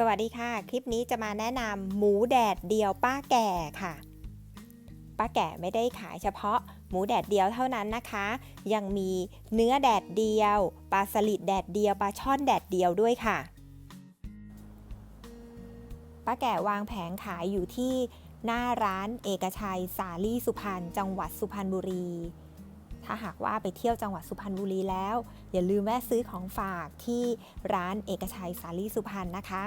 สวัสดีค่ะ คลิปนี้จะมาแนะนำหมูแดดเดียวป้าแก่ค่ะ ป้าแก่ไม่ได้ขายเฉพาะหมูแดดเดียวเท่านั้นนะคะ ยังมีเนื้อแดดเดียวปลาสลิดแดดเดียวปลาช่อนแดดเดียวด้วยค่ะ ป้าแก่วางแผงขายอยู่ที่หน้าร้านเอกชัยสาลีสุพรรณจังหวัดสุพรรณบุรี ถ้าหากว่าไปเที่ยวจังหวัดสุพรรณบุรีแล้ว อย่าลืมแวะซื้อของฝากที่ร้านเอกชัยสาลีสุพรรณนะคะ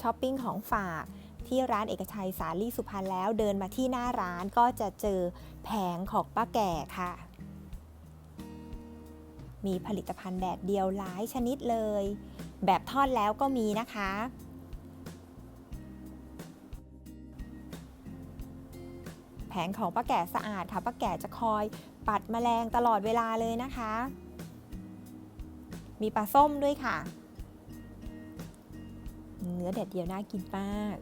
ช้อปปิ้งของฝากที่ร้านเอกชัยสาลีสุพรรณแล้วเดินมาที่หน้าร้านก็จะเจอแผงของป้าแก่ค่ะ มีผลิตภัณฑ์แดดเดียวหลายชนิดเลย แบบทอดแล้วก็มีนะคะ แผงของป้าแก่สะอาดค่ะป้าแก่จะคอยปัดแมลงตลอดเวลาเลยนะคะ มีปลาส้มด้วยค่ะ เนื้อแดดเดียวน่ากินมาก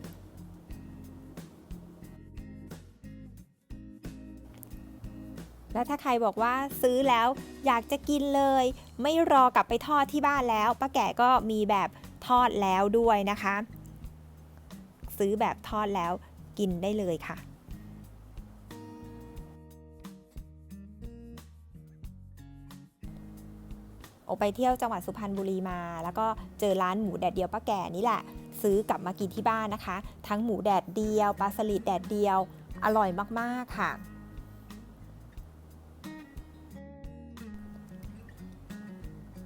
แล้วถ้าใครบอกว่าซื้อแล้วอยากจะกินเลย ไม่รอกลับไปทอดที่บ้านแล้วป้าแก่ก็มีแบบทอดแล้วด้วยนะคะ ซื้อแบบทอดแล้วกินได้เลยค่ะ ออกไปเที่ยวจังหวัดสุพรรณบุรีมา แล้วก็เจอร้านหมูแดดเดียวป้าแก่นี่แหละ ซื้อกลับมากินที่บ้านนะคะ ทั้งหมูแดดเดียวปลาสลิดแดดเดียว อร่อยมากๆค่ะ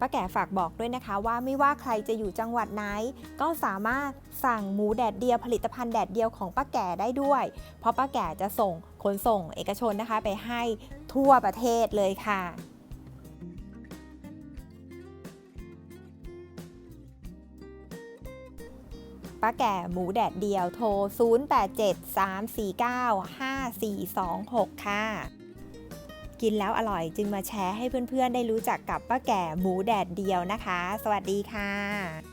ป้าแก่ฝากบอกด้วยนะคะว่าไม่ว่าใครจะอยู่จังหวัดไหน ก็สามารถสั่งหมูแดดเดียวผลิตภัณฑ์แดดเดียวของป้าแก่ได้ด้วย เพราะป้าแก่จะส่งขนส่งเอกชนนะคะ ไปให้ทั่วประเทศเลยค่ะ ป้าแก่หมูแดดเดียวโทร 0873495426 ค่ะ กินแล้วอร่อยจึงมาแชร์ให้เพื่อนๆ ได้รู้จักกับป้าแก่หมูแดดเดียวนะคะ สวัสดีค่ะ